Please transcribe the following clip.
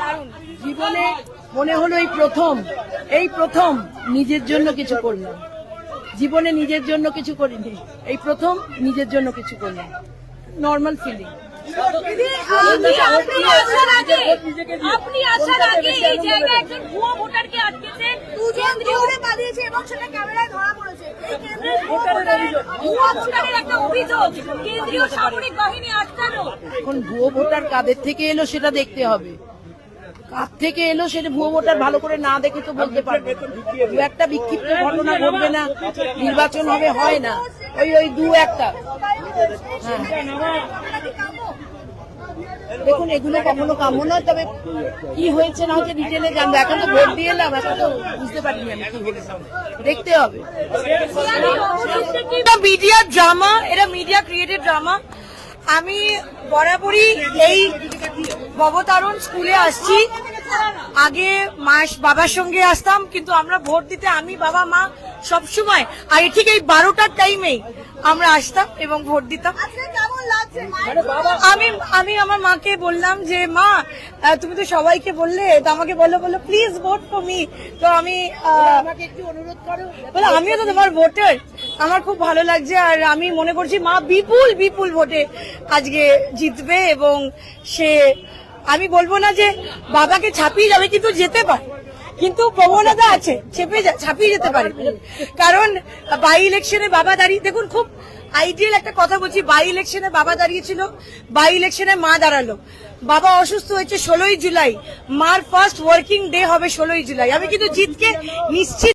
দারুণ। জীবনে মনে হলো এই প্রথম এই প্রথম নিজের জন্য কিছু করলাম। জীবনে নিজের জন্য কিছু করিনি এই প্রথম নিজের জন্য কিছু করলাম। নর্মাল ফিলিং আপনি আপনি আসার আগে আপনি আসার আগে এই জায়গায় একজন ভুয়ো ভোটারকে আটকেছেন। কেন্দ্রীয় পালিয়েছে এবং সেটা ক্যামেরায় ধরা পড়েছে। এই কেন্দ্রের এখন ভুয়ো ভোটার কাদের থেকে এলো সেটা দেখতে হবে। কার থেকে এলো সেটা ভুয়ো ভোটার ভালো করে না দেখে তো বলতে পারবে দু একটা বিক্ষিপ্ত ঘটনা ঘটবে না, নির্বাচন হবে, হয় না। ওই ওই দু একটা। হ্যাঁ। দেখুন, এগুলো কখনো কাম্য নয়, তবে কি হয়েছে না হচ্ছে ডিটেলে জানব। এখন তো ভোট দিয়ে এলাম এখন তো বুঝতে পারিনি আমি কি দেখতে হবে। মিডিয়া ড্রামা এটা মিডিয়া ক্রিয়েটেড ড্রামা আমি বরাবরই এই ভবতারণ স্কুলে আসছি। আগে মাস বাবার সঙ্গে আসতাম, কিন্তু আমরা ভোট দিতে আমি, বাবা, মা সবসময় আর ঠিক এই বারোটার টাইমেই আমরা আসতাম এবং ভোট দিতাম। আমি আমি আমার মাকে বললাম যে মা তুমি তো সবাইকে বললে তো আমাকে বলল বলল প্লিজ ভোট ফর মি তো আমি একটু অনুরোধ করো। বলে আমিও তো তোমার ভোটার আমার খুব ভালো লাগছে আর আমি মনে করছি মা বিপুল বিপুল ভোটে আজকে জিতবে এবং সে আমি বলব না যে বাবাকে ছাপিয়ে যাবে কিন্তু যেতে পারে। কিন্তু প্রবণতা আছে চেপে ছাপিয়ে যেতে পারে। কারণ বাই ইলেকশনে বাবা দাঁড়িয়ে দেখুন খুব আইডিয়াল একটা কথা বলছি বাই ইলেকশনে বাবা দাঁড়িয়েছিল বাই ইলেকশনে মা দাঁড়াল। বাবা অসুস্থ হয়েছে ষোলোই জুলাই, মার ফার্স্ট ওয়ার্কিং ডে হবে ষোলোই জুলাই। আমি কিন্তু জিতকে নিশ্চিত